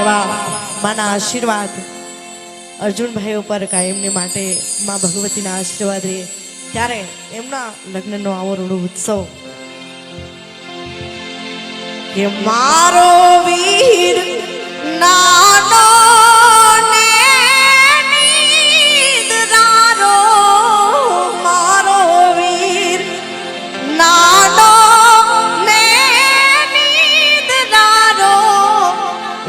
એવા માના આશીર્વાદ અર્જુનભાઈ ઉપર કાયમની માટે મા ભગવતીના આશીર્વાદ રહે, ત્યારે એમના લગ્નનો આવો રૂડો ઉત્સવ. કે મારો વીર ને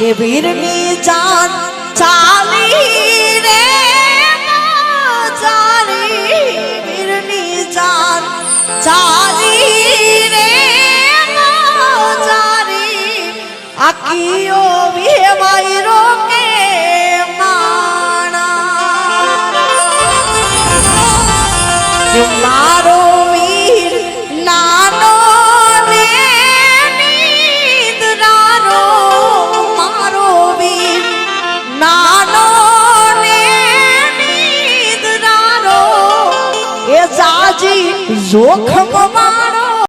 কে মিজান চালি রে চালি বীর নিজান চালি রে চালি আকিও বিয়ে মাইরো কে 你是我？